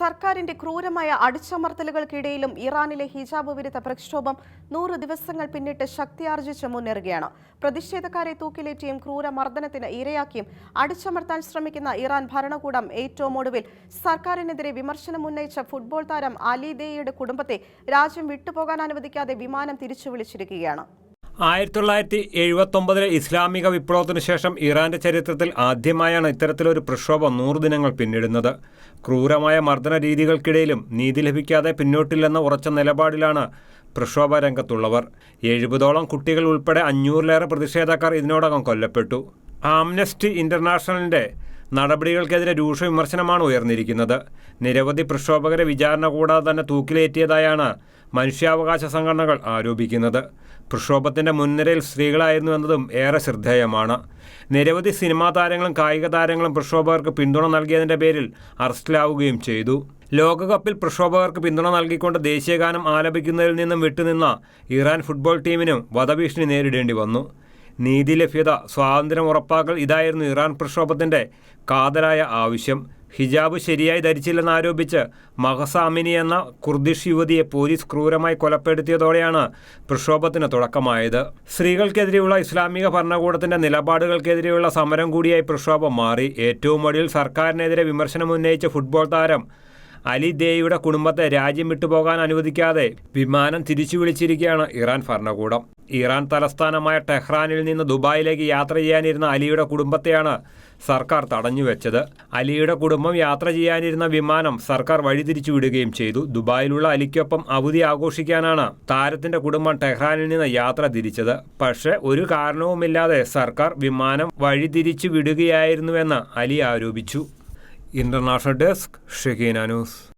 സർക്കാരിന്റെ ക്രൂരമായ അടിച്ചമർത്തലുകൾക്കിടയിലും ഇറാനിലെ ഹിജാബ് വിരുദ്ധ പ്രക്ഷോഭം നൂറ് ദിവസങ്ങൾ പിന്നിട്ട് ശക്തിയാർജിച്ച് മുന്നേറുകയാണ്. പ്രതിഷേധക്കാരെ തൂക്കിലേറ്റിയും ക്രൂരമർദ്ദനത്തിന് ഇരയാക്കിയും അടിച്ചമർത്താൻ ശ്രമിക്കുന്ന ഇറാൻ ഭരണകൂടം ഏറ്റവും ഒടുവിൽ സർക്കാരിനെതിരെ വിമർശനം ഉന്നയിച്ച ഫുട്ബോൾ താരം അലി ദേയുടെ കുടുംബത്തെ രാജ്യം വിട്ടുപോകാൻ അനുവദിക്കാതെ വിമാനം തിരിച്ചു വിളിച്ചിരിക്കുകയാണ്. ആയിരത്തി തൊള്ളായിരത്തി എഴുപത്തൊമ്പതിലെ ഇസ്ലാമിക വിപ്ലവത്തിനു ശേഷം ഇറാന്റെ ചരിത്രത്തിൽ ആദ്യമായാണ് ഇത്തരത്തിലൊരു പ്രക്ഷോഭം നൂറ് ദിനങ്ങൾ പിന്നിടുന്നത്. ക്രൂരമായ മർദ്ദന രീതികൾക്കിടയിലും നീതി ലഭിക്കാതെ പിന്നോട്ടില്ലെന്ന ഉറച്ച നിലപാടിലാണ് പ്രക്ഷോഭ രംഗത്തുള്ളവർ. എഴുപതോളം കുട്ടികൾ ഉൾപ്പെടെ അഞ്ഞൂറിലേറെ പ്രതിഷേധക്കാർ ഇതിനോടകം കൊല്ലപ്പെട്ടു. ആംനസ്റ്റി ഇന്റർനാഷണലിന്റെ നടപടികൾക്കെതിരെ രൂക്ഷ വിമർശനമാണ് ഉയർന്നിരിക്കുന്നത്. നിരവധി പ്രക്ഷോഭകരെ വിചാരണ കൂടാതെ തന്നെ തൂക്കിലേറ്റിയതായാണ് മനുഷ്യാവകാശ സംഘടനകൾ ആരോപിക്കുന്നത്. പ്രക്ഷോഭത്തിന്റെ മുൻനിരയിൽ സ്ത്രീകളായിരുന്നു എന്നതും ഏറെ ശ്രദ്ധേയമാണ്. നിരവധി സിനിമാ താരങ്ങളും കായിക താരങ്ങളും പ്രക്ഷോഭകർക്ക് പിന്തുണ നൽകിയതിന്റെ പേരിൽ അറസ്റ്റിലാവുകയും ചെയ്തു. ലോകകപ്പിൽ പ്രക്ഷോഭകർക്ക് പിന്തുണ നൽകിക്കൊണ്ട് ദേശീയഗാനം ആലപിക്കുന്നതിൽ നിന്നും വിട്ടുനിന്ന ഇറാൻ ഫുട്ബോൾ ടീമിനും വധഭീഷണി നേരിടേണ്ടി വന്നു. നീതി ലഭ്യത സ്വാതന്ത്ര്യം ഉറപ്പാക്കൽ ഇതായിരുന്നു ഇറാൻ പ്രക്ഷോഭത്തിന്റെ കാതലായ ആവശ്യം. ഹിജാബ് ശരിയായി ധരിച്ചില്ലെന്നാരോപിച്ച് മഹസാമിനി എന്ന കുർദിഷ് യുവതിയെ പോലീസ് ക്രൂരമായി കൊലപ്പെടുത്തിയതോടെയാണ് പ്രക്ഷോഭത്തിന് തുടക്കമായത്. സ്ത്രീകൾക്കെതിരെയുള്ള ഇസ്ലാമിക ഭരണകൂടത്തിന്റെ നിലപാടുകൾക്കെതിരെയുള്ള സമരം കൂടിയായി പ്രക്ഷോഭം മാറി. ഏറ്റവും ഒടുവിൽ സർക്കാരിനെതിരെ വിമർശനം ഉന്നയിച്ച ഫുട്ബോൾ താരം അലി ദേയുടെ കുടുംബത്തെ രാജ്യം വിട്ടുപോകാൻ അനുവദിക്കാതെ വിമാനം തിരിച്ചു വിളിച്ചിരിക്കുകയാണ് ഇറാൻ ഭരണകൂടം. ഇറാൻ തലസ്ഥാനമായ ടെഹ്റാനിൽ നിന്ന് ദുബായിലേക്ക് യാത്ര ചെയ്യാനിരുന്ന അലിയുടെ കുടുംബത്തെയാണ് സർക്കാർ തടഞ്ഞുവെച്ചത്. അലിയുടെ കുടുംബം യാത്ര ചെയ്യാനിരുന്ന വിമാനം സർക്കാർ വഴിതിരിച്ചു വിടുകയും ചെയ്തു. ദുബായിലുള്ള അലിക്കൊപ്പം അവധി ആഘോഷിക്കാനാണ് താരത്തിന്റെ കുടുംബം ടെഹ്റാനിൽ നിന്ന് യാത്ര തിരിച്ചത്. പക്ഷേ ഒരു കാരണവുമില്ലാതെ സർക്കാർ വിമാനം വഴിതിരിച്ചു വിടുകയായിരുന്നുവെന്ന് അലി ആരോപിച്ചു. International desk Shaheena news.